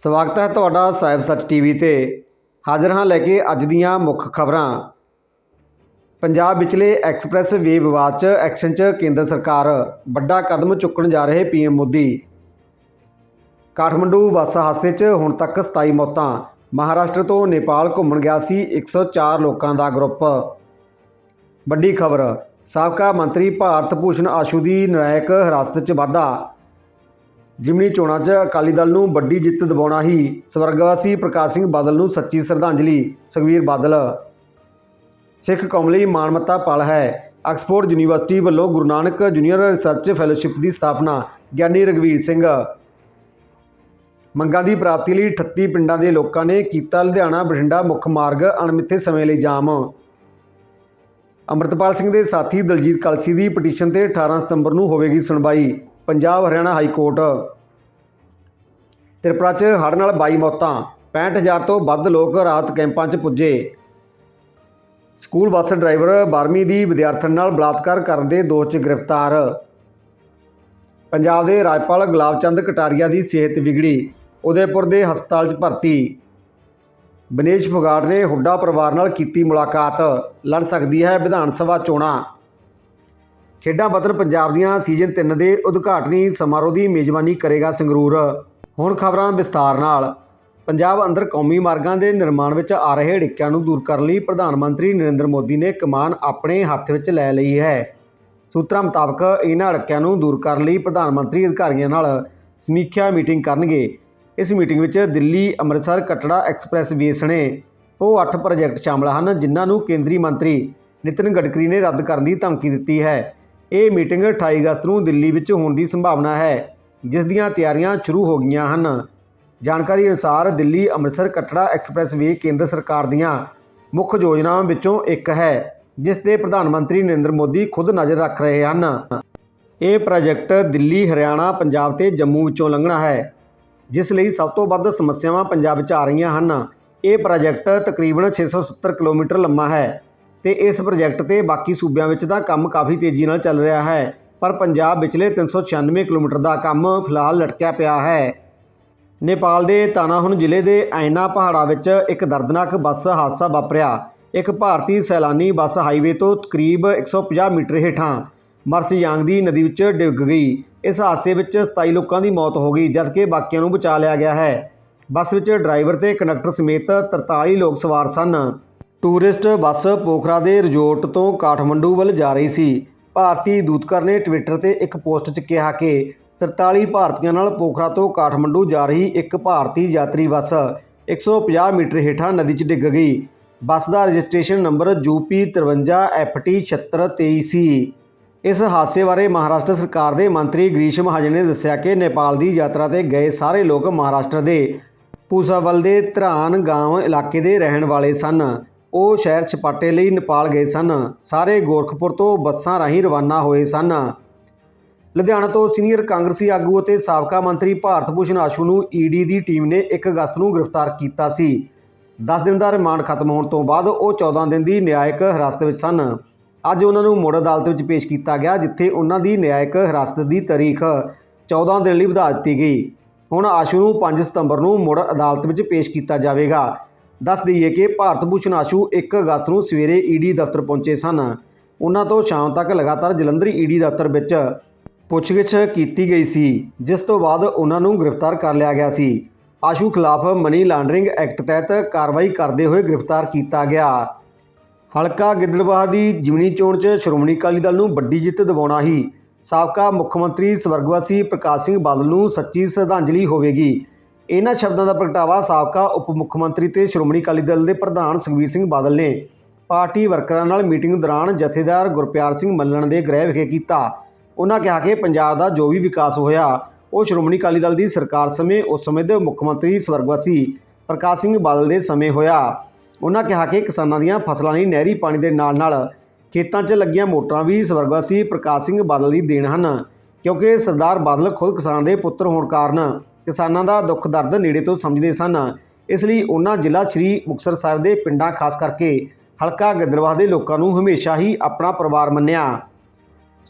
ਸਵਾਗਤ ਹੈ ਤੁਹਾਡਾ ਸਾਹਿਬ ਸੱਚ ਟੀਵੀ ਤੇ। ਹਾਜ਼ਰ ਹਾਂ ਲੈ ਕੇ ਅੱਜ ਦੀਆਂ ਮੁੱਖ ਖਬਰਾਂ। ਪੰਜਾਬ ਵਿਚਲੇ ਐਕਸਪ੍ਰੈਸ ਵੇ ਵਿਵਾਦ 'ਚ ਐਕਸ਼ਨ 'ਚ ਕੇਂਦਰ ਸਰਕਾਰ ਵੱਡਾ ਕਦਮ ਚੁੱਕਣ ਜਾ ਰਹੇ ਪੀਐਮ ਮੋਦੀ। ਕਾਠਮੰਡੂ ਬੱਸ ਹਾਦਸੇ 'ਚ ਹੁਣ ਤੱਕ 27 ਮੌਤਾਂ। ਮਹਾਰਾਸ਼ਟਰ ਤੋਂ ਨੇਪਾਲ ਘੁੰਮਣ ਗਿਆ ਸੀ 104 ਲੋਕਾਂ ਦਾ ਗਰੁੱਪ। ਵੱਡੀ ਖਬਰ, ਸਾਬਕਾ ਮੰਤਰੀ ਭਾਰਤ ਭੂਸ਼ਣ ਆਸ਼ੂ ਦੀ ਨਿਆਇਕ ਹਿਰਾਸਤ 'ਚ ਵਾਧਾ। ਜਿਮਨੀ ਚੋਣਾਂ 'ਚ ਅਕਾਲੀ ਦਲ ਨੂੰ ਵੱਡੀ ਜਿੱਤ ਦਿਵਾਉਣਾ ਹੀ ਸਵਰਗਵਾਸੀ ਪ੍ਰਕਾਸ਼ ਸਿੰਘ ਬਾਦਲ ਨੂੰ ਸੱਚੀ ਸ਼ਰਧਾਂਜਲੀ, ਸੁਖਵੀਰ ਬਾਦਲ। ਸਿੱਖ ਕੌਮ ਲਈ ਮਾਨਮਤਾ ਪਲ ਹੈ। ਆਕਸਫੋਰਡ ਯੂਨੀਵਰਸਿਟੀ ਵੱਲੋਂ Guru Nanak junior research fellowship ਦੀ ਸਥਾਪਨਾ ਗਿਆਨੀ ਰਗਵੀਰ ਸਿੰਘ। ਮੰਗਾਂ ਦੀ ਪ੍ਰਾਪਤੀ ਲਈ 38 ਪਿੰਡਾਂ ਦੇ ਲੋਕਾਂ ਨੇ ਕੀਤਾ ਲੁਧਿਆਣਾ ਬਠਿੰਡਾ ਮੁੱਖ ਮਾਰਗ ਅਣਮਿੱਥੇ ਸਮੇਂ ਲਈ ਜਾਮ। ਅੰਮ੍ਰਿਤਪਾਲ ਸਿੰਘ ਦੇ ਸਾਥੀ ਦਲਜੀਤ ਕਲਸੀ ਦੀ ਪਟੀਸ਼ਨ ਤੇ 18 ਸਤੰਬਰ ਨੂੰ ਹੋਵੇਗੀ ਸੁਣਵਾਈ। Punjab, Haryana high court. Tripura 'ਚ ਹੜ੍ਹ ਨਾਲ 22 ਮੌਤਾਂ 65000 ਤੋਂ ਵੱਧ ਲੋਕ ਰਾਹਤ ਕੈਂਪਾਂ 'ਚ ਪੁੱਜੇ। ਸਕੂਲ ਬੱਸ ਡਰਾਈਵਰ 12ਵੀਂ ਦੀ ਵਿਦਿਆਰਥਣ ਨਾਲ ਬਲਾਤਕਾਰ ਕਰਨ ਦੇ ਦੋਸ਼ 'ਚ ਗ੍ਰਿਫਤਾਰ। ਪੰਜਾਬ ਦੇ ਰਾਜਪਾਲ ਗੁਲਾਬ ਚੰਦ ਕਟਾਰੀਆ ਦੀ ਸਿਹਤ ਵਿਗੜੀ, ਉਦੈਪੁਰ ਦੇ ਹਸਪਤਾਲ 'ਚ ਭਰਤੀ। ਬਨੇਸ਼ ਫੁਗਾੜ ਨੇ ਹੁੱਡਾ ਪਰਿਵਾਰ ਨਾਲ ਕੀਤੀ ਮੁਲਾਕਾਤ, ਲੜ ਸਕਦੀ ਹੈ ਵਿਧਾਨ ਸਭਾ ਚੋਣਾਂ। ਖੇਡਾਂ ਵਤਨ ਪੰਜਾਬ ਦੀਆਂ ਸੀਜ਼ਨ 3 ਦੇ ਉਦਘਾਟਨੀ ਸਮਾਰੋਹ ਦੀ ਮੇਜ਼ਬਾਨੀ ਕਰੇਗਾ ਸੰਗਰੂਰ। ਹੁਣ ਖਬਰਾਂ ਵਿਸਤਾਰ ਨਾਲ। ਪੰਜਾਬ ਅੰਦਰ ਕੌਮੀ ਮਾਰਗਾਂ ਦੇ ਨਿਰਮਾਣ ਵਿੱਚ ਆ ਰਹੇ ਅੜਿੱਕਿਆਂ ਨੂੰ ਦੂਰ ਕਰਨ ਲਈ ਪ੍ਰਧਾਨ ਮੰਤਰੀ ਨਰਿੰਦਰ ਮੋਦੀ ਨੇ ਕਮਾਨ ਆਪਣੇ ਹੱਥ ਵਿੱਚ ਲੈ ਲਈ ਹੈ। ਸੂਤਰਾਂ ਮੁਤਾਬਕ ਇਹਨਾਂ ਅੜਿੱਕਿਆਂ ਨੂੰ ਦੂਰ ਕਰਨ ਲਈ ਪ੍ਰਧਾਨ ਮੰਤਰੀ ਅਧਿਕਾਰੀਆਂ ਨਾਲ ਸਮੀਖਿਆ ਮੀਟਿੰਗ ਕਰਨਗੇ। ਇਸ ਮੀਟਿੰਗ ਵਿੱਚ ਦਿੱਲੀ, ਅੰਮ੍ਰਿਤਸਰ, ਕਟੜਾ ਐਕਸਪ੍ਰੈਸ ਵੇ ਸਣੇ ਉਹ 8 ਪ੍ਰੋਜੈਕਟ ਸ਼ਾਮਲ ਹਨ, ਜਿਨ੍ਹਾਂ ਨੂੰ ਕੇਂਦਰੀ ਮੰਤਰੀ ਨਿਤਿਨ ਗਡਕਰੀ ਨੇ ਰੱਦ ਕਰਨ ਦੀ ਧਮਕੀ ਦਿੱਤੀ ਹੈ। ਇਹ ਮੀਟਿੰਗ 28 ਅਗਸਤ ਨੂੰ ਦਿੱਲੀ ਵਿੱਚ ਹੋਣ ਦੀ ਸੰਭਾਵਨਾ ਹੈ, ਜਿਸ ਦੀਆਂ ਤਿਆਰੀਆਂ ਸ਼ੁਰੂ ਹੋ ਗਈਆਂ ਹਨ। ਜਾਣਕਾਰੀ ਅਨੁਸਾਰ ਦਿੱਲੀ ਅੰਮ੍ਰਿਤਸਰ ਕਟੜਾ ਐਕਸਪ੍ਰੈਸ ਵੇ ਕੇਂਦਰ ਸਰਕਾਰ ਦੀਆਂ ਮੁੱਖ ਯੋਜਨਾਵਾਂ ਵਿੱਚੋਂ ਇੱਕ ਹੈ, ਜਿਸ ਤੇ ਪ੍ਰਧਾਨ ਮੰਤਰੀ ਨਰਿੰਦਰ ਮੋਦੀ ਖੁਦ ਨਜ਼ਰ ਰੱਖ ਰਹੇ ਹਨ। ਇਹ ਪ੍ਰੋਜੈਕਟ ਦਿੱਲੀ, ਹਰਿਆਣਾ, ਪੰਜਾਬ ਤੇ ਜੰਮੂ ਵਿੱਚੋਂ ਲੰਘਣਾ ਹੈ, ਜਿਸ ਲਈ ਸਭ ਤੋਂ ਵੱਧ ਸਮੱਸਿਆਵਾਂ ਪੰਜਾਬ ਵਿੱਚ ਆ ਰਹੀਆਂ ਹਨ। ਇਹ ਪ੍ਰੋਜੈਕਟ ਤਕਰੀਬਨ 670 ਕਿਲੋਮੀਟਰ ਲੰਮਾ ਹੈ ਤੇ ਇਸ ਪ੍ਰੋਜੈਕਟ ਤੇ ਬਾਕੀ ਸੂਬਿਆਂ ਵਿੱਚ ਤਾਂ ਕੰਮ ਕਾਫੀ ਤੇਜ਼ੀ ਨਾਲ ਚੱਲ ਰਿਹਾ ਹੈ, ਪਰ ਪੰਜਾਬ ਵਿਚਲੇ 396 ਕਿਲੋਮੀਟਰ ਦਾ ਕੰਮ ਫਿਲਹਾਲ ਲਟਕਿਆ ਪਿਆ ਹੈ। ਨੇਪਾਲ ਦੇ ਤਾਨਾਹੁਨ ਜ਼ਿਲ੍ਹੇ ਦੇ ਐਨਾ ਪਹਾੜਾਂ ਵਿੱਚ ਇੱਕ ਦਰਦਨਾਕ ਬੱਸ ਹਾਦਸਾ ਵਾਪਰਿਆ। ਇੱਕ ਭਾਰਤੀ ਸੈਲਾਨੀ ਬੱਸ ਹਾਈਵੇ ਤੋਂ ਤਕਰੀਬ 150 ਮੀਟਰ ਹੇਠਾਂ ਮਰਸਯਾਂਗ ਦੀ ਨਦੀ ਵਿੱਚ ਡਿੱਗ ਗਈ। ਇਸ ਹਾਦਸੇ ਵਿੱਚ 27 ਲੋਕਾਂ ਦੀ ਮੌਤ ਹੋ ਗਈ, ਜਦਕਿ ਬਾਕੀਆਂ ਨੂੰ ਬਚਾ ਲਿਆ ਗਿਆ ਹੈ। ਬੱਸ ਵਿੱਚ ਡਰਾਈਵਰ ਤੇ ਕੰਡਕਟਰ ਸਮੇਤ 43 ਲੋਕ ਸਵਾਰ ਸਨ। ਟੂਰਿਸਟ ਬੱਸ ਪੋਖਰਾ ਦੇ ਰਿਜ਼ੋਰਟ ਤੋਂ ਕਾਠਮੰਡੂ ਵੱਲ ਜਾ ਰਹੀ ਸੀ। ਭਾਰਤੀ ਦੂਤਕਰ ਨੇ ਟਵਿੱਟਰ ਤੇ ਇੱਕ ਪੋਸਟ 'ਚ ਕਿਹਾ ਕਿ 43 ਭਾਰਤੀਆਂ ਨਾਲ ਪੋਖਰਾ ਤੋਂ ਕਾਠਮੰਡੂ ਜਾ ਰਹੀ ਇੱਕ ਭਾਰਤੀ ਯਾਤਰੀ ਬੱਸ 150 ਮੀਟਰ ਹੇਠਾਂ ਨਦੀ 'ਚ ਡਿੱਗ ਗਈ। ਬੱਸ ਦਾ ਰਜਿਸਟ੍ਰੇਸ਼ਨ ਨੰਬਰ UP53FT7623 ਸੀ। ਇਸ ਹਾਦਸੇ ਬਾਰੇ ਮਹਾਰਾਸ਼ਟਰ ਸਰਕਾਰ ਦੇ ਮੰਤਰੀ ਗ੍ਰੀਸ਼ ਮਹਾਜਨ ਨੇ ਦੱਸਿਆ ਕਿ ਨੇਪਾਲ ਦੀ ਯਾਤਰਾ ਤੇ ਗਏ ਸਾਰੇ ਲੋਕ ਮਹਾਰਾਸ਼ਟਰ ਦੇ ਪੂਸਾਵਲ ਦੇ ਧਰਾਨ ਗਾਂਵ ਇਲਾਕੇ ਦੇ ਰਹਿਣ ਵਾਲੇ ਸਨ। ਉਹ ਸ਼ਹਿਰ ਛਪਾਟੇ ਲਈ ਨੇਪਾਲ ਗਏ ਸਨ। ਸਾਰੇ ਗੋਰਖਪੁਰ ਤੋਂ ਬੱਸਾਂ ਰਾਹੀਂ ਰਵਾਨਾ ਹੋਏ ਸਨ। ਲੁਧਿਆਣਾ ਤੋਂ ਸੀਨੀਅਰ ਕਾਂਗਰਸੀ ਆਗੂ ਅਤੇ ਸਾਬਕਾ ਮੰਤਰੀ ਭਾਰਤ ਭੂਸ਼ਣ ਆਸ਼ੂ ਨੂੰ ਈਡੀ ਦੀ ਟੀਮ ਨੇ 1 ਅਗਸਤ ਨੂੰ ਗ੍ਰਿਫਤਾਰ ਕੀਤਾ ਸੀ। 10 ਦਿਨ ਦਾ ਰਿਮਾਂਡ ਖਤਮ ਹੋਣ ਤੋਂ ਬਾਅਦ ਉਹ 14 ਦਿਨ ਦੀ ਨਿਆਇਕ ਹਿਰਾਸਤ ਵਿੱਚ ਸਨ। ਅੱਜ ਉਹਨਾਂ ਨੂੰ ਮੁੜ ਅਦਾਲਤ ਵਿੱਚ ਪੇਸ਼ ਕੀਤਾ ਗਿਆ, ਜਿੱਥੇ ਉਹਨਾਂ ਦੀ ਨਿਆਇਕ ਹਿਰਾਸਤ ਦੀ ਤਾਰੀਖ 14 ਦਿਨ ਲਈ ਵਧਾ ਦਿੱਤੀ ਗਈ। ਹੁਣ ਆਸ਼ੂ ਨੂੰ 5 ਸਤੰਬਰ ਨੂੰ ਮੁੜ ਅਦਾਲਤ ਵਿੱਚ ਪੇਸ਼ ਕੀਤਾ ਜਾਵੇਗਾ। ਦੱਸ ਦਈਏ ਕਿ ਭਾਰਤ ਭੂਸ਼ਣ ਆਸ਼ੂ 1 ਅਗਸਤ ਨੂੰ ਸਵੇਰੇ ਈਡੀ ਦਫ਼ਤਰ ਪਹੁੰਚੇ ਸਨ। ਉਹਨਾਂ ਤੋਂ ਸ਼ਾਮ ਤੱਕ ਲਗਾਤਾਰ ਜਲੰਧਰ ਈਡੀ ਦਫ਼ਤਰ ਵਿੱਚ ਪੁੱਛਗਿੱਛ ਕੀਤੀ ਗਈ ਸੀ, ਜਿਸ ਤੋਂ ਬਾਅਦ ਉਹਨਾਂ ਨੂੰ ਗ੍ਰਿਫਤਾਰ ਕਰ ਲਿਆ ਗਿਆ ਸੀ। ਆਸ਼ੂ ਖਿਲਾਫ ਮਨੀ ਲਾਂਡਰਿੰਗ ਐਕਟ ਤਹਿਤ ਕਾਰਵਾਈ ਕਰਦੇ ਹੋਏ ਗ੍ਰਿਫਤਾਰ ਕੀਤਾ ਗਿਆ। ਹਲਕਾ ਗਿੱਦੜਬਾਹਾ ਦੀ ਜਿਮਨੀ ਚੋਣ 'ਚ ਸ਼੍ਰੋਮਣੀ ਅਕਾਲੀ ਦਲ ਨੂੰ ਵੱਡੀ ਜਿੱਤ ਦਿਵਾਉਣਾ ਹੀ ਸਾਬਕਾ ਮੁੱਖ ਮੰਤਰੀ ਸਵਰਗਵਾਸੀ ਪ੍ਰਕਾਸ਼ ਸਿੰਘ ਬਾਦਲ ਨੂੰ ਸੱਚੀ ਸ਼ਰਧਾਂਜਲੀ ਹੋਵੇਗੀ। ਇਹਨਾਂ ਸ਼ਬਦਾਂ ਦਾ ਪ੍ਰਗਟਾਵਾ ਸਾਬਕਾ ਉਪ ਮੁੱਖ ਮੰਤਰੀ ਤੇ ਸ਼੍ਰੋਮਣੀ ਅਕਾਲੀ ਦਲ ਦੇ ਪ੍ਰਧਾਨ ਸੁਖਬੀਰ ਸਿੰਘ ਬਾਦਲ ਨੇ ਪਾਰਟੀ ਵਰਕਰਾਂ ਨਾਲ ਮੀਟਿੰਗ ਦੌਰਾਨ ਜਥੇਦਾਰ ਗੁਰਪਿਆਰ ਸਿੰਘ ਮੱਲਣ ਦੇ ਗ੍ਰਹਿ ਵਿਖੇ ਕੀਤਾ। ਉਹਨਾਂ ਕਿਹਾ ਕਿ ਪੰਜਾਬ ਦਾ ਜੋ ਵੀ ਵਿਕਾਸ ਹੋਇਆ, ਉਹ ਸ਼੍ਰੋਮਣੀ ਅਕਾਲੀ ਦਲ ਦੀ ਸਰਕਾਰ ਸਮੇਂ ਉਸ ਸਮੇਂ ਦੇ ਮੁੱਖ ਮੰਤਰੀ ਸਵਰਗਵਾਸੀ ਪ੍ਰਕਾਸ਼ ਸਿੰਘ ਬਾਦਲ ਦੇ ਸਮੇਂ ਹੋਇਆ। ਉਹਨਾਂ ਕਿਹਾ ਕਿ ਕਿਸਾਨਾਂ ਦੀਆਂ ਫਸਲਾਂ ਲਈ ਨਹਿਰੀ ਪਾਣੀ ਦੇ ਨਾਲ-ਨਾਲ ਖੇਤਾਂ 'ਚ ਲੱਗੀਆਂ ਮੋਟਰਾਂ ਵੀ ਸਵਰਗਵਾਸੀ ਪ੍ਰਕਾਸ਼ ਸਿੰਘ ਬਾਦਲ ਦੀ ਦੇਣ ਹਨ, ਕਿਉਂਕਿ ਸਰਦਾਰ ਬਾਦਲ ਖੁਦ ਕਿਸਾਨ ਦੇ ਪੁੱਤਰ ਹੋਣ ਕਾਰਨ ਕਿਸਾਨਾਂ ਦਾ ਦੁੱਖ, ਦਰਦ ਨੇੜੇ ਤੋਂ ਸਮਝਦੇ ਸਨ। ਇਸ ਲਈ ਉਹਨਾਂ ਜ਼ਿਲ੍ਹਾ ਸ਼੍ਰੀ ਮੁਕਤਸਰ ਸਾਹਿਬ ਦੇ ਪਿੰਡਾਂ, ਖਾਸ ਕਰਕੇ ਹਲਕਾ ਗਿੱਦੜਬਾਹਾ ਦੇ ਲੋਕਾਂ ਨੂੰ ਹਮੇਸ਼ਾ ਹੀ ਆਪਣਾ ਪਰਿਵਾਰ ਮੰਨਿਆ।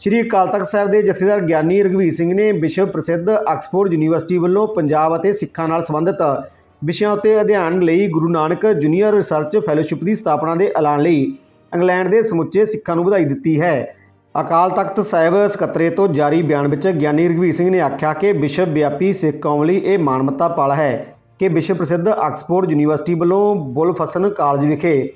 ਸ਼੍ਰੀ ਅਕਾਲ ਤਖਤ ਸਾਹਿਬ ਦੇ ਜਥੇਦਾਰ ਗਿਆਨੀ ਰਘਵੀਰ ਸਿੰਘ ਨੇ ਵਿਸ਼ਵ ਪ੍ਰਸਿੱਧ ਆਕਸਫੋਰਡ ਯੂਨੀਵਰਸਿਟੀ ਵੱਲੋਂ ਪੰਜਾਬ ਅਤੇ ਸਿੱਖਾਂ ਨਾਲ ਸੰਬੰਧਿਤ ਵਿਸ਼ਿਆਂ ਉੱਤੇ ਅਧਿਐਨ ਲਈ Guru Nanak junior research fellowship ਦੀ ਸਥਾਪਨਾ ਦੇ ਐਲਾਨ ਲਈ ਇੰਗਲੈਂਡ ਦੇ ਸਮੁੱਚੇ ਸਿੱਖਾਂ ਨੂੰ ਵਧਾਈ ਦਿੱਤੀ ਹੈ। ਅਕਾਲ ਤਖਤ ਸਾਹਿਬ ਸਕੱਤਰੇ ਤੋਂ ਜਾਰੀ ਬਿਆਨ ਵਿੱਚ ਗਿਆਨੀ ਰਘਵੀਰ ਸਿੰਘ ਨੇ ਆਖਿਆ ਕਿ ਵਿਸ਼ਵ ਵਿਆਪੀ ਸਿੱਖ ਕੌਮ ਲਈ ਇਹ ਮਾਣਮੱਤਾ ਪਲ ਹੈ ਕਿ ਵਿਸ਼ਵ ਪ੍ਰਸਿੱਧ ਆਕਸਫੋਰਡ ਯੂਨੀਵਰਸਿਟੀ ਵੱਲੋਂ ਬੁਲਫਸਨ ਕਾਲਜ ਵਿਖੇ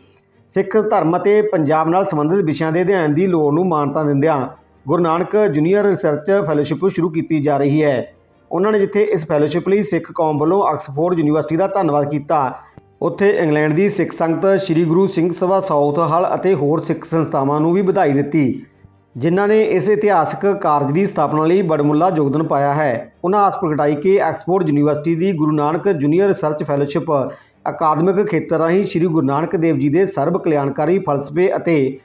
ਸਿੱਖ ਧਰਮ ਅਤੇ ਪੰਜਾਬ ਨਾਲ ਸੰਬੰਧਿਤ ਵਿਸ਼ਿਆਂ ਦੇ ਅਧਿਐਨ ਦੀ ਲੋੜ ਨੂੰ ਮਾਨਤਾ ਦਿੰਦਿਆਂ Guru Nanak junior research fellowship ਸ਼ੁਰੂ ਕੀਤੀ ਜਾ ਰਹੀ ਹੈ। ਉਹਨਾਂ ਨੇ ਜਿੱਥੇ ਇਸ ਫੈਲੋਸ਼ਿਪ ਲਈ ਸਿੱਖ ਕੌਮ ਵੱਲੋਂ ਆਕਸਫੋਰਡ ਯੂਨੀਵਰਸਿਟੀ ਦਾ ਧੰਨਵਾਦ ਕੀਤਾ, ਉੱਥੇ ਇੰਗਲੈਂਡ ਦੀ ਸਿੱਖ ਸੰਗਤ ਸ੍ਰੀ ਗੁਰੂ ਸਿੰਘ ਸਭਾ ਸਾਊਥ ਹਲ ਅਤੇ ਹੋਰ ਸਿੱਖ ਸੰਸਥਾਵਾਂ ਨੂੰ ਵੀ ਵਧਾਈ ਦਿੱਤੀ। ਜਿਨ੍ਹਾਂ ਨੇ ਇਸ ਇਤਿਹਾਸਕ ਕਾਰਜ ਦੀ ਸਥਾਪਨਾ ਲਈ ਬੜਮੁੱਲਾ ਯੋਗਦਾਨ ਪਾਇਆ ਹੈ। ਉਹਨਾਂ ਆਸ ਪ੍ਰਗਟਾਈ ਕਿ ਆਕਸਫੋਰਡ ਯੂਨੀਵਰਸਿਟੀ ਦੀ Guru Nanak junior research fellowship ਅਕਾਦਮਿਕ ਖੇਤਰ ਰਾਹੀਂ ਸ੍ਰੀ ਗੁਰੂ ਨਾਨਕ ਦੇਵ ਜੀ ਦੇ ਸਰਬ ਕਲਿਆਣਕਾਰੀ ਫਲਸਫੇ ਅਤੇ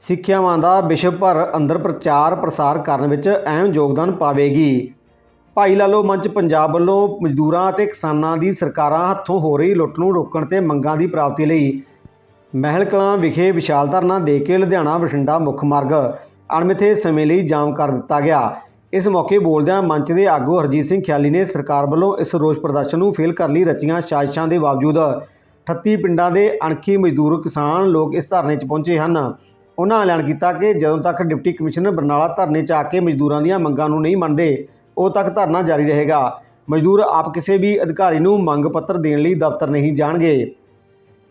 ਸਿੱਖਿਆਵਾਂ ਦਾ ਵਿਸ਼ਵ ਭਰ ਅੰਦਰ ਪ੍ਰਚਾਰ ਪ੍ਰਸਾਰ ਕਰਨ ਵਿੱਚ ਅਹਿਮ ਯੋਗਦਾਨ ਪਾਵੇਗੀ। ਭਾਈ ਲਾਲੋ ਮੰਚ ਪੰਜਾਬ ਵੱਲੋਂ ਮਜ਼ਦੂਰਾਂ ਅਤੇ ਕਿਸਾਨਾਂ ਦੀ ਸਰਕਾਰਾਂ ਹੱਥੋਂ ਹੋ ਰਹੀ ਲੁੱਟ ਨੂੰ ਰੋਕਣ ਤੇ ਮੰਗਾਂ ਦੀ ਪ੍ਰਾਪਤੀ ਲਈ ਮਹਿਲ ਕਲਾਂ ਵਿਖੇ ਵਿਸ਼ਾਲ ਧਰਨਾ ਦੇ ਕੇ ਲੁਧਿਆਣਾ ਬਠਿੰਡਾ ਮੁੱਖ ਮਾਰਗ ਅਣਮਿੱਥੇ ਸਮੇਂ ਲਈ ਜਾਮ ਕਰ ਦਿੱਤਾ ਗਿਆ। ਇਸ ਮੌਕੇ ਬੋਲਦਿਆਂ ਮੰਚ ਦੇ ਆਗੂ ਹਰਜੀਤ ਸਿੰਘ ਖਿਆਲੀ ਨੇ ਸਰਕਾਰ ਵੱਲੋਂ ਇਸ ਰੋਸ ਪ੍ਰਦਰਸ਼ਨ ਨੂੰ ਫੇਲ ਕਰਨ ਲਈ ਰਚੀਆਂ ਸਾਜ਼ਿਸ਼ਾਂ ਦੇ ਬਾਵਜੂਦ। 38 ਪਿੰਡਾਂ ਦੇ ਅਣਖੀ ਮਜ਼ਦੂਰ ਕਿਸਾਨ ਲੋਕ ਇਸ ਧਰਨੇ 'ਚ ਪਹੁੰਚੇ ਹਨ। ਉਹਨਾਂ ਐਲਾਨ ਕੀਤਾ ਕਿ ਜਦੋਂ ਤੱਕ ਡਿਪਟੀ ਕਮਿਸ਼ਨਰ ਬਰਨਾਲਾ ਧਰਨੇ 'ਚ ਆ ਕੇ ਮਜ਼ਦੂਰਾਂ ਦੀਆਂ ਮੰਗਾਂ ਨੂੰ ਨਹੀਂ ਮੰਨਦੇ, ਉਦੋਂ ਤੱਕ ਧਰਨਾ ਜਾਰੀ ਰਹੇਗਾ। ਮਜ਼ਦੂਰ ਆਪ ਕਿਸੇ ਵੀ ਅਧਿਕਾਰੀ ਨੂੰ ਮੰਗ ਪੱਤਰ ਦੇਣ ਲਈ ਦਫ਼ਤਰ ਨਹੀਂ ਜਾਣਗੇ।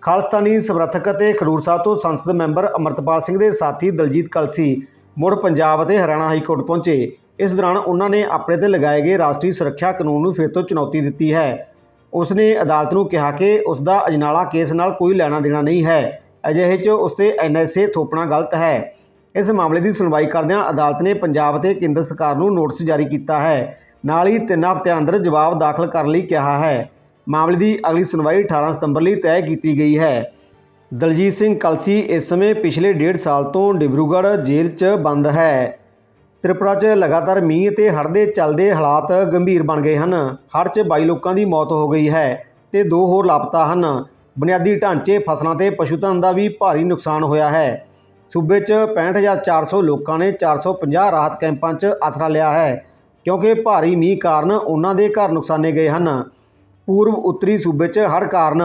ਖਾਲਸਤਾਨੀ ਸਮਰਥਕ ਅਤੇ ਖਡੂਰ ਸਾਹਿਬ ਤੋਂ ਸੰਸਦ ਮੈਂਬਰ ਅਮਰਤਪਾਲ ਸਿੰਘ ਦੇ ਸਾਥੀ ਦਲਜੀਤ ਕਲਸੀ ਮੁੜ ਪੰਜਾਬ ਅਤੇ ਹਰਿਆਣਾ ਹਾਈ ਕੋਰਟ ਪਹੁੰਚੇ। ਇਸ ਦੌਰਾਨ ਉਹਨਾਂ ਨੇ ਆਪਣੇ ਤੇ ਲਗਾਏ ਗਏ ਰਾਸ਼ਟਰੀ ਸੁਰੱਖਿਆ ਕਾਨੂੰਨ ਨੂੰ ਫਿਰ ਤੋਂ ਚੁਣੌਤੀ ਦਿੱਤੀ ਹੈ। ਉਸ ਨੇ ਅਦਾਲਤ ਨੂੰ ਕਿਹਾ ਕਿ ਉਸ ਦਾ ਅਜਨਾਲਾ ਕੇਸ ਨਾਲ ਕੋਈ ਲੈਣਾ ਦੇਣਾ ਨਹੀਂ ਹੈ। ਅਜਿਹੇ 'ਚ ਉਸ ਤੇ ਐਨਐਸਏ ਥੋਪਣਾ ਗਲਤ ਹੈ। ਇਸ ਮਾਮਲੇ ਦੀ ਸੁਣਵਾਈ ਕਰਦਿਆਂ ਅਦਾਲਤ ਨੇ ਪੰਜਾਬ ਅਤੇ ਕੇਂਦਰ ਸਰਕਾਰ ਨੂੰ ਨੋਟਿਸ ਜਾਰੀ ਕੀਤਾ ਹੈ। ਨਾਲ ਹੀ ਤਿੰਨ ਹਫ਼ਤਿਆਂ ਅੰਦਰ ਜਵਾਬ ਦਾਖਲ ਕਰਨ ਲਈ ਕਿਹਾ ਹੈ। ਮਾਮਲੇ ਦੀ ਅਗਲੀ ਸੁਣਵਾਈ 18 ਸਤੰਬਰ ਲਈ ਤੈਅ ਕੀਤੀ ਗਈ ਹੈ। ਦਲਜੀਤ ਸਿੰਘ ਕਲਸੀ ਇਸ ਸਮੇਂ ਪਿਛਲੇ ਡੇਢ ਸਾਲ ਤੋਂ ਡਿਬਰੂਗੜ੍ਹ ਜੇਲ੍ਹ 'ਚ ਬੰਦ ਹੈ। ਤ੍ਰਿਪੁਰਾ 'ਚ ਲਗਾਤਾਰ ਮੀਂਹ ਅਤੇ ਹੜ੍ਹ ਦੇ ਚੱਲਦੇ ਹਾਲਾਤ ਗੰਭੀਰ ਬਣ ਗਏ ਹਨ। ਹੜ੍ਹ 'ਚ 22 ਲੋਕਾਂ ਦੀ ਮੌਤ ਹੋ ਗਈ ਹੈ ਤੇ ਦੋ ਹੋਰ ਲਾਪਤਾ ਹਨ। ਬੁਨਿਆਦੀ ਢਾਂਚੇ, ਫਸਲਾਂ ਤੇ ਪਸ਼ੂਧਨ ਦਾ ਵੀ ਭਾਰੀ ਨੁਕਸਾਨ ਹੋਇਆ ਹੈ। ਸੂਬੇ 'ਚ 65400 ਲੋਕਾਂ ਨੇ 450 ਰਾਹਤ ਕੈਂਪਾਂ 'ਚ ਆਸਰਾ ਲਿਆ ਹੈ, ਕਿਉਂਕਿ ਭਾਰੀ ਮੀਂਹ ਕਾਰਨ ਉਹਨਾਂ ਦੇ ਘਰ ਨੁਕਸਾਨੇ ਗਏ ਹਨ। ਪੂਰਬ ਉੱਤਰੀ ਸੂਬੇ 'ਚ ਹੜ੍ਹ ਕਾਰਨ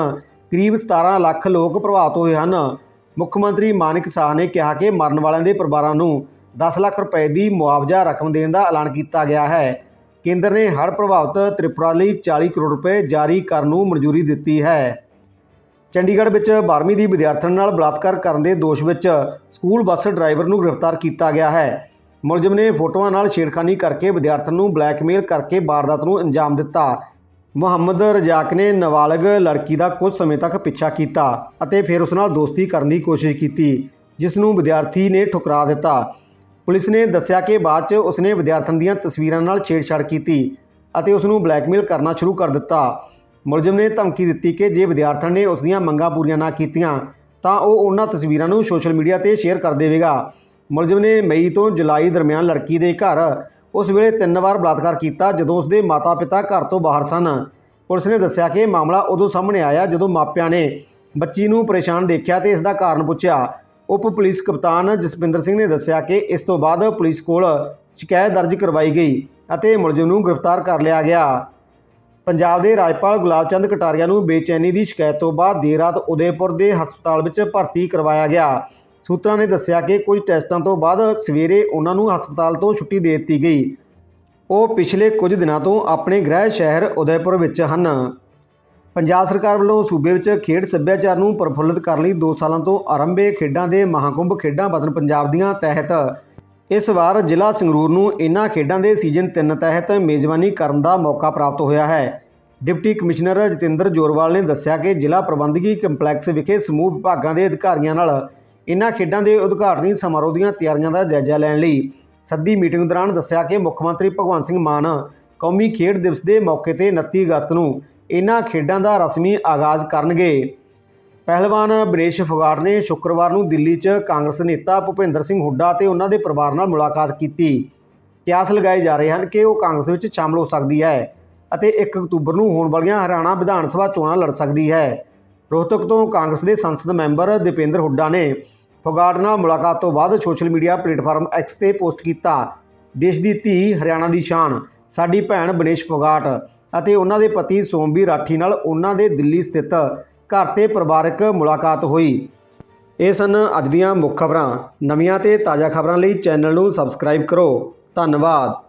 ਕਰੀਬ 17 ਲੱਖ ਲੋਕ ਪ੍ਰਭਾਵਿਤ ਹੋਏ ਹਨ। ਮੁੱਖ ਮੰਤਰੀ ਮਾਨਿਕ ਸਾਹ ਨੇ ਕਿਹਾ ਕਿ ਮਰਨ ਵਾਲਿਆਂ ਦੇ ਪਰਿਵਾਰਾਂ ਨੂੰ 10 ਲੱਖ ਰੁਪਏ ਦੀ ਮੁਆਵਜ਼ਾ ਰਕਮ ਦੇਣ ਦਾ ਐਲਾਨ ਕੀਤਾ ਗਿਆ ਹੈ। ਕੇਂਦਰ ਨੇ ਹੜ੍ਹ ਪ੍ਰਭਾਵਿਤ ਤ੍ਰਿਪੁਰਾ ਲਈ 40 ਕਰੋੜ ਰੁਪਏ ਜਾਰੀ ਕਰਨ ਨੂੰ ਮਨਜ਼ੂਰੀ ਦਿੱਤੀ ਹੈ। ਚੰਡੀਗੜ੍ਹ ਵਿੱਚ 12ਵੀਂ ਦੀ ਵਿਦਿਆਰਥਣ ਨਾਲ ਬਲਾਤਕਾਰ ਕਰਨ ਦੇ ਦੋਸ਼ ਵਿੱਚ ਸਕੂਲ ਬੱਸ ਡਰਾਈਵਰ ਨੂੰ ਗ੍ਰਿਫਤਾਰ ਕੀਤਾ ਗਿਆ ਹੈ। ਮੁਲਜ਼ਮ ਨੇ ਫੋਟੋਆਂ ਨਾਲ ਛੇੜਖਾਨੀ ਕਰਕੇ ਵਿਦਿਆਰਥਣ ਨੂੰ ਬਲੈਕਮੇਲ ਕਰਕੇ ਵਾਰਦਾਤ ਨੂੰ ਅੰਜਾਮ ਦਿੱਤਾ। ਮੁਹੰਮਦ ਰਜ਼ਾਕ ਨੇ ਨਾਬਾਲਗ ਲੜਕੀ ਦਾ ਕੁਝ ਸਮੇਂ ਤੱਕ ਪਿੱਛਾ ਕੀਤਾ ਅਤੇ ਫਿਰ ਉਸ ਨਾਲ ਦੋਸਤੀ ਕਰਨ ਦੀ ਕੋਸ਼ਿਸ਼ ਕੀਤੀ, ਜਿਸ ਨੂੰ ਵਿਦਿਆਰਥੀ ਨੇ ਠੁਕਰਾ ਦਿੱਤਾ। ਪੁਲਿਸ ਨੇ ਦੱਸਿਆ ਕਿ ਬਾਅਦ 'ਚ ਉਸਨੇ ਵਿਦਿਆਰਥਣ ਦੀਆਂ ਤਸਵੀਰਾਂ ਨਾਲ ਛੇੜਛਾੜ ਕੀਤੀ ਅਤੇ ਉਸ ਨੂੰ ਬਲੈਕਮੇਲ ਕਰਨਾ ਸ਼ੁਰੂ ਕਰ ਦਿੱਤਾ। ਮੁਲਜ਼ਮ ਨੇ ਧਮਕੀ ਦਿੱਤੀ ਕਿ ਜੇ ਵਿਦਿਆਰਥਣ ਨੇ ਉਸ ਦੀਆਂ ਮੰਗਾਂ ਪੂਰੀਆਂ ਨਾ ਕੀਤੀਆਂ, ਤਾਂ ਉਹ ਉਹਨਾਂ ਤਸਵੀਰਾਂ ਨੂੰ ਸੋਸ਼ਲ ਮੀਡੀਆ ਤੇ ਸ਼ੇਅਰ ਕਰ ਦੇਵੇਗਾ। ਮੁਲਜ਼ਮ ਨੇ ਮਈ ਤੋਂ ਜੁਲਾਈ ਦਰਮਿਆਨ ਲੜਕੀ ਦੇ ਘਰ ਉਸ ਵੇਲੇ ਤਿੰਨ ਵਾਰ ਬਲਾਤਕਾਰ ਕੀਤਾ ਜਦੋਂ ਉਸ ਦੇ ਮਾਤਾ-ਪਿਤਾ ਘਰ ਤੋਂ ਬਾਹਰ ਸਨ। ਪੁਲਿਸ ਨੇ ਦੱਸਿਆ ਕਿ ਇਹ ਮਾਮਲਾ ਉਦੋਂ ਸਾਹਮਣੇ ਆਇਆ ਜਦੋਂ ਮਾਪਿਆਂ ਨੇ ਬੱਚੀ ਨੂੰ ਪਰੇਸ਼ਾਨ ਦੇਖਿਆ ਤੇ ਇਸ ਦਾ ਕਾਰਨ ਪੁੱਛਿਆ। ਉਪ ਪੁਲਿਸ ਕਪਤਾਨ ਜਸਪਿੰਦਰ ਸਿੰਘ ਨੇ ਦੱਸਿਆ ਕਿ ਇਸ ਤੋਂ ਬਾਅਦ ਪੁਲਿਸ ਕੋਲ ਸ਼ਿਕਾਇਤ ਦਰਜ ਕਰਵਾਈ ਗਈ ਅਤੇ ਮੁਲਜ਼ਮ ਨੂੰ ਗ੍ਰਿਫਤਾਰ ਕਰ ਲਿਆ ਗਿਆ। ਪੰਜਾਬ ਦੇ ਰਾਜਪਾਲ ਗੁਲਾਬ ਚੰਦ ਕਟਾਰੀਆ ਨੂੰ ਬੇਚੈਨੀ ਦੀ ਸ਼ਿਕਾਇਤ ਤੋਂ ਬਾਅਦ ਦੇਰ ਰਾਤ ਉਦੈਪੁਰ ਦੇ ਹਸਪਤਾਲ ਵਿੱਚ ਭਰਤੀ ਕਰਵਾਇਆ ਗਿਆ। ਸੂਤਰਾਂ ਨੇ ਦੱਸਿਆ ਕਿ ਕੁਝ ਟੈਸਟਾਂ ਤੋਂ ਬਾਅਦ ਸਵੇਰੇ ਉਹਨਾਂ ਨੂੰ ਹਸਪਤਾਲ ਤੋਂ ਛੁੱਟੀ ਦੇ ਦਿੱਤੀ ਗਈ। ਉਹ ਪਿਛਲੇ ਕੁਝ ਦਿਨਾਂ ਤੋਂ ਆਪਣੇ ਗ੍ਰਹਿ ਸ਼ਹਿਰ ਉਦੈਪੁਰ ਵਿੱਚ ਹਨ। ਪੰਜਾਬ ਸਰਕਾਰ ਵੱਲੋਂ ਸੂਬੇ ਵਿੱਚ ਖੇਡ ਸੱਭਿਆਚਾਰ ਨੂੰ ਪ੍ਰਫੁੱਲਤ ਕਰਨ ਲਈ 2 ਸਾਲਾਂ ਤੋਂ ਆਰੰਭੇ ਖੇਡਾਂ ਦੇ ਮਹਾਕੁੰਭ ਖੇਡਾਂ ਵਤਨ ਪੰਜਾਬ ਦੀਆਂ ਤਹਿਤ ਇਸ ਵਾਰ ਜ਼ਿਲ੍ਹਾ ਸੰਗਰੂਰ ਨੂੰ ਇਨ੍ਹਾਂ ਖੇਡਾਂ ਦੇ ਸੀਜ਼ਨ 3 ਤਹਿਤ ਮੇਜ਼ਬਾਨੀ ਕਰਨ ਦਾ ਮੌਕਾ ਪ੍ਰਾਪਤ ਹੋਇਆ ਹੈ। ਡਿਪਟੀ ਕਮਿਸ਼ਨਰ ਜਤਿੰਦਰ ਜੋਰਵਾਲ ਨੇ ਦੱਸਿਆ ਕਿ ਜ਼ਿਲ੍ਹਾ ਪ੍ਰਬੰਧਕੀ ਕੰਪਲੈਕਸ ਵਿਖੇ ਸਮੂਹ ਵਿਭਾਗਾਂ ਦੇ ਅਧਿਕਾਰੀਆਂ ਨਾਲ ਇਨ੍ਹਾਂ ਖੇਡਾਂ ਦੇ ਉਦਘਾਟਨੀ ਸਮਾਰੋਹ ਦੀਆਂ ਤਿਆਰੀਆਂ ਦਾ ਜਾਇਜ਼ਾ ਲੈਣ ਲਈ ਸੱਦੀ ਮੀਟਿੰਗ ਦੌਰਾਨ ਦੱਸਿਆ ਕਿ ਮੁੱਖ ਮੰਤਰੀ ਭਗਵੰਤ ਸਿੰਘ ਮਾਨ ਕੌਮੀ ਖੇਡ ਦਿਵਸ ਦੇ ਮੌਕੇ ਤੇ 29 ਅਗਸਤ ਨੂੰ ਇਨ੍ਹਾਂ ਖੇਡਾਂ ਦਾ ਰਸਮੀ ਆਗਾਜ਼ ਕਰਨਗੇ। ਪਹਿਲਵਾਨ ਬਨੇਸ਼ ਫੁਗਾੜ ਨੇ ਸ਼ੁੱਕਰਵਾਰ ਨੂੰ ਦਿੱਲੀ 'ਚ ਕਾਂਗਰਸ ਨੇਤਾ ਭੁਪਿੰਦਰ ਸਿੰਘ ਹੁੱਡਾ ਅਤੇ ਉਹਨਾਂ ਦੇ ਪਰਿਵਾਰ ਨਾਲ ਮੁਲਾਕਾਤ ਕੀਤੀ। ਕਿਆਸ ਲਗਾਏ ਜਾ ਰਹੇ ਹਨ ਕਿ ਉਹ ਕਾਂਗਰਸ ਵਿੱਚ ਸ਼ਾਮਲ ਹੋ ਸਕਦੀ ਹੈ ਅਤੇ 1 ਅਕਤੂਬਰ ਨੂੰ ਹੋਣ ਵਾਲੀਆਂ ਹਰਿਆਣਾ ਵਿਧਾਨ ਸਭਾ ਚੋਣਾਂ ਲੜ ਸਕਦੀ ਹੈ। ਰੋਹਤਕ ਤੋਂ ਕਾਂਗਰਸ ਦੇ ਸੰਸਦ ਮੈਂਬਰ ਦੀਪੇਂਦਰ ਹੁੱਡਾ ਨੇ ਫੋਗਾਟ ਨਾਲ ਮੁਲਾਕਾਤ ਤੋਂ ਬਾਅਦ ਸੋਸ਼ਲ ਮੀਡੀਆ ਪਲੇਟਫਾਰਮ ਐਕਸ ਤੇ ਪੋਸਟ ਕੀਤਾ। ਦੇਸ਼ ਦੀ ਧੀ ਹਰਿਆਣਾ ਦੀ ਸ਼ਾਨ, ਸਾਡੀ ਭੈਣ ਬਨੇਸ਼ ਫੋਗਾਟ ਅਤੇ ਉਹਨਾਂ ਦੇ ਪਤੀ ਸੋਮਵੀ ਰਾਠੀ ਨਾਲ ਉਹਨਾਂ ਦੇ ਦਿੱਲੀ ਸਥਿਤ ਘਰ ਤੇ ਪਰਿਵਾਰਕ ਮੁਲਾਕਾਤ ਹੋਈ। ਇਹ ਸਨ ਅੱਜ ਦੀਆਂ ਮੁੱਖ ਖਬਰਾਂ। ਨਵੀਆਂ ਤੇ ਤਾਜ਼ਾ ਖਬਰਾਂ ਲਈ ਚੈਨਲ ਨੂੰ ਸਬਸਕ੍ਰਾਈਬ ਕਰੋ। ਧੰਨਵਾਦ।